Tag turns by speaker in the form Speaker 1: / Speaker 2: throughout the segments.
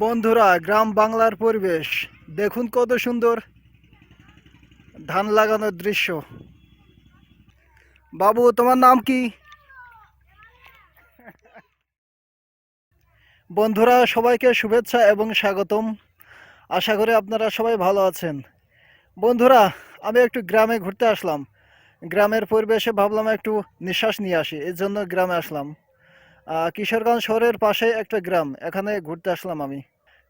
Speaker 1: বন্ধুরা গ্রাম বাংলার পরিবেশ। দেখুন কত সুন্দর ধান লাগানোর দৃশ্য। বাবু তোমার নাম কি? বন্ধুরা, সবাইকে শুভেচ্ছা এবং স্বাগতম। আশা করি আপনারা সবাই ভালো আছেন। বন্ধুরা, আমি একটু গ্রামে ঘুরতে আসলাম। গ্রামের পরিবেশে ভাবলাম একটু নিঃশ্বাস নিয়ে আসি, এর জন্য গ্রামে আসলাম। কিশোরগঞ্জ শহরের পাশে একটা গ্রাম, এখানে ঘুরতে আসলাম আমি।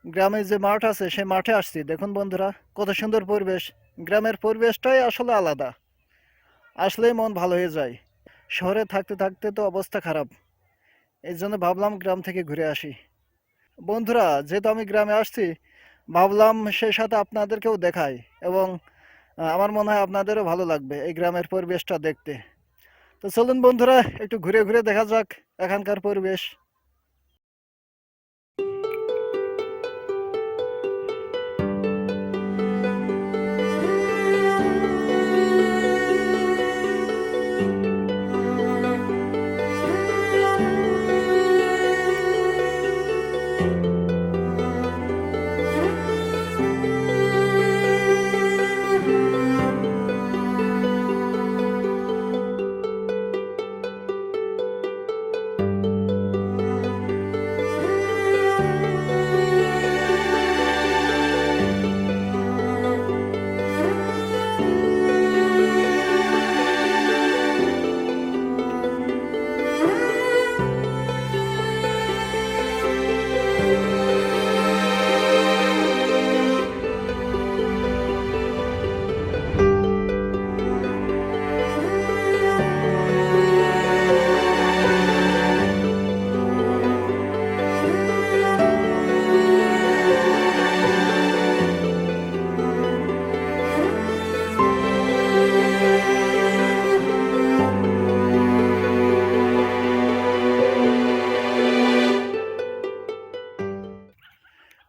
Speaker 1: গ্রামে যে মাঠ আছে সেই মাঠে আসছি। দেখুন বন্ধুরা, কত সুন্দর পরিবেশ। গ্রামের পরিবেশটাই আসলে আলাদা। আসলেই মন ভালো হয়ে যায়। শহরে থাকতে থাকতে তো অবস্থা খারাপ। এই জন্য ভাবলাম গ্রাম থেকে ঘুরে আসি। বন্ধুরা, যেহেতু আমি গ্রামে আসছি, ভাবলাম সেই সাথে আপনাদেরকেও দেখাই এবং আমার মনে হয় আপনাদেরও ভালো লাগবে এই গ্রামের পরিবেশটা দেখতে। তো চলুন বন্ধুরা, একটু ঘুরে ঘুরে দেখা যাক এখানকার পরিবেশ।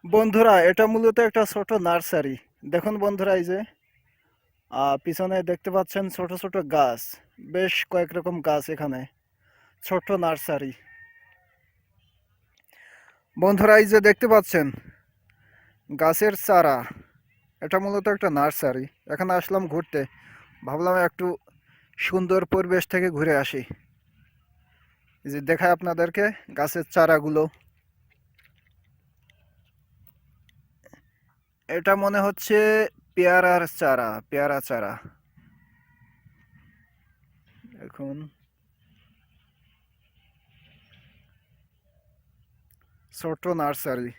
Speaker 1: বন্ধুরা, এটা মূলত একটা ছোট নার্সারি। দেখুন বন্ধুরা এই যে পিছনে দেখতে পাচ্ছেন ছোট ছোট গাছ, বেশ কয়েক রকম গাছ এখানে, ছোট নার্সারি। বন্ধুরা এই যে দেখতে পাচ্ছেন, গাছের চারা, এটা মূলত একটা নার্সারি। এখানে আসলাম ঘুরতে, ভাবলাম একটু সুন্দর পরিবেশ থেকে ঘুরে আসি। যে দেখায় আপনাদেরকে গাছের চারাগুলো। এটা মনে হচ্ছে পেয়ারার চারা, পেয়ারা চারা। এখন ছোট নার্সারি।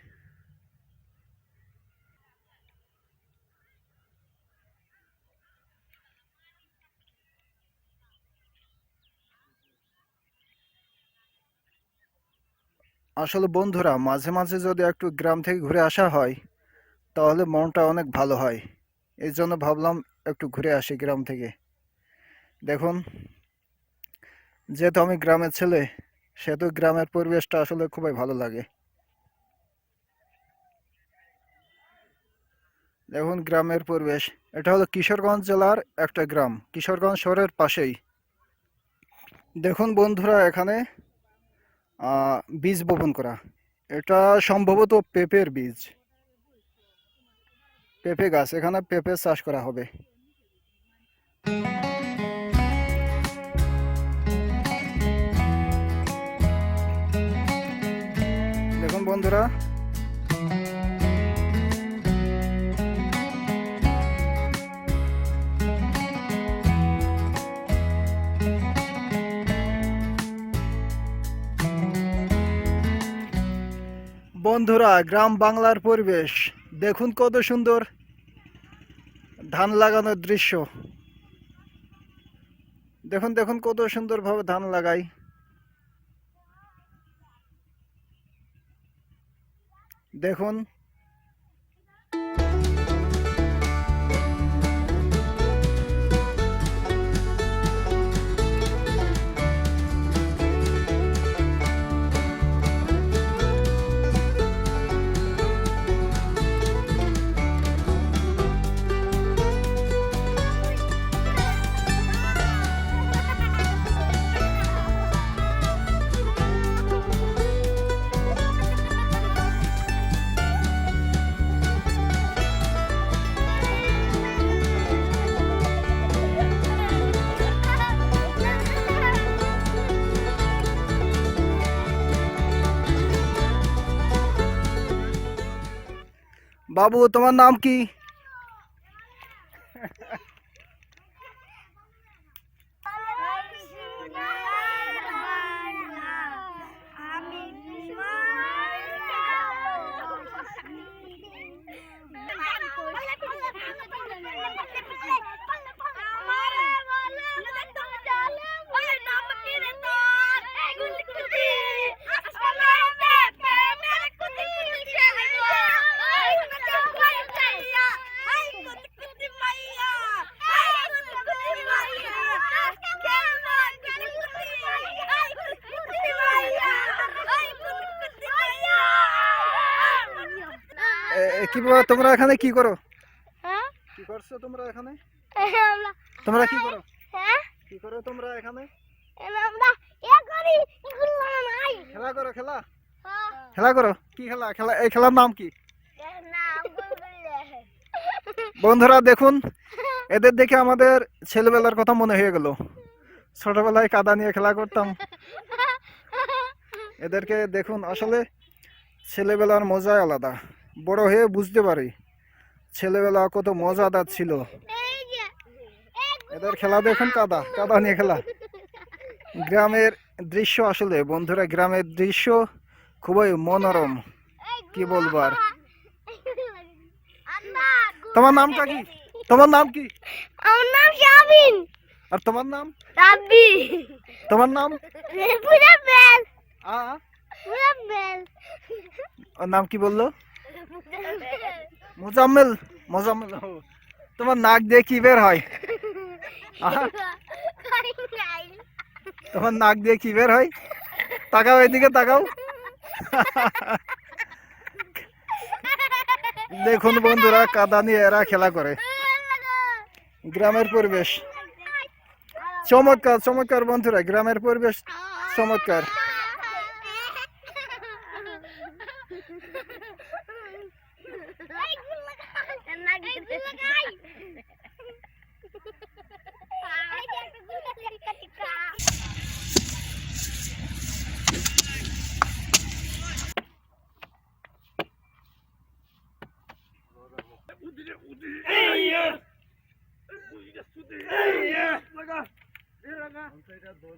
Speaker 1: আসলে বন্ধুরা, মাঝে মাঝে যদি একটু গ্রাম থেকে ঘুরে আসা হয় তাহলে মনটা অনেক ভালো হয়। এই জন্য ভাবলাম একটু ঘুরে আসি গ্রাম থেকে। দেখুন, যেহেতু আমি গ্রামের ছেলে, সেহেতু গ্রামের পরিবেশটা আসলে খুবই ভালো লাগে। দেখুন গ্রামের পরিবেশ। এটা হলো কিশোরগঞ্জ জেলার একটা গ্রাম। কিশোরগঞ্জ শহরের পাশেই। দেখুন বন্ধুরা, এখানে বীজ বপন করা। এটা সম্ভবত পেঁপের বীজ। পেঁপে গাছ এখানে পেঁপে চাষ করা হবে। দেখুন বন্ধুরা বন্ধুরা গ্রাম বাংলার পরিবেশ। দেখুন কত সুন্দর ধান লাগানোর দৃশ্য। দেখুন দেখুন কত সুন্দরভাবে ধান লাগাই। দেখুন
Speaker 2: বাবু তোমার নাম কি? কি তোমরা এখানে কি করো? কি করছ তোমরা এখানে? তোমরা কি করো? কি করো তোমরা এখানে? খেলা করো খেলা? খেলা করো? কি খেলা? খেলা এই খেলার নাম কি? বন্ধুরা দেখুন এদের দেখে আমাদের ছেলেবেলার কথা মনে হয়ে গেল। ছোটবেলায় কাদা নিয়ে খেলা করতাম। এদেরকে দেখুন আসলে ছেলেবেলার মজাই আলাদা। বড় হয়ে বুঝতে পারি। ছেলেবেলা কত মজাদার ছিল। এদের খেলা দেখুন কাদা কাদা নিয়ে খেলা। গ্রামের দৃশ্য আসলে বন্ধুরা গ্রামের দৃশ্য খুবই মনোরম কি বলব আর। তোমার নামটা কি? তোমার নাম কি?
Speaker 1: আমার নাম শাবিন।
Speaker 2: আর তোমার নাম?
Speaker 1: রাব্বি।
Speaker 2: তোমার নাম?
Speaker 1: পুরা বেল।
Speaker 2: আ?
Speaker 1: পুরা বেল।
Speaker 2: ওর নাম কি বলল? মোজাম্মেল মোজাম্মেল তোমার নাক দিয়ে কি বের হয়? তোমার নাক দিয়ে কি বের হয়? তাকাও এদিকে তাকাও। দেখুন বন্ধুরা কাদা নিয়ে এরা খেলা করে। গ্রামের পরিবেশ। চমৎকার চমৎকার বন্ধুরা গ্রামের পরিবেশ চমৎকার।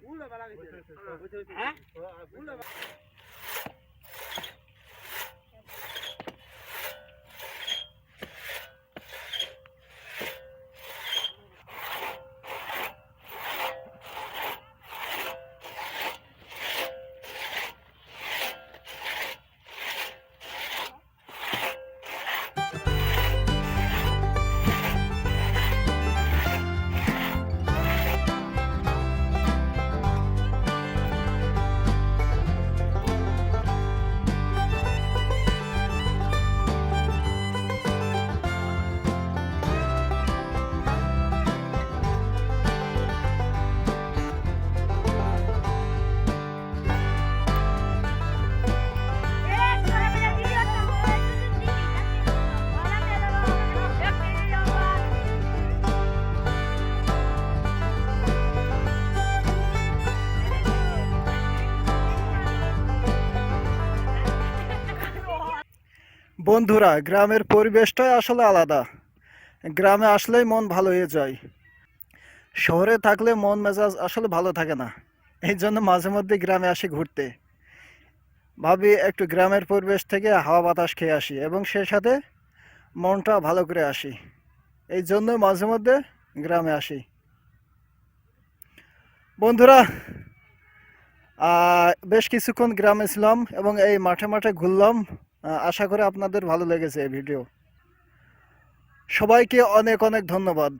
Speaker 2: உள்ள வராங்க உள்ள বন্ধুরা, গ্রামের পরিবেশটাই আসলে আলাদা। গ্রামে আসলেই মন ভালো হয়ে যায়। শহরে থাকলে মন মেজাজ আসলে ভালো থাকে না। এই জন্য মাঝে মধ্যে গ্রামে আসি ঘুরতে। ভাবি, একটু গ্রামের পরিবেশ থেকে হাওয়া বাতাস খেয়ে আসি এবং সে সাথে মনটা ভালো করে আসি। এই জন্য মাঝে মধ্যে গ্রামে আসি। বন্ধুরা বেশ কিছুক্ষণ গ্রামে ছিলাম এবং এই মাঠে মাঠে ঘুরলাম। আশা করি আপনাদের ভালো লেগেছে এই ভিডিও। সবাইকে অনেক অনেক ধন্যবাদ।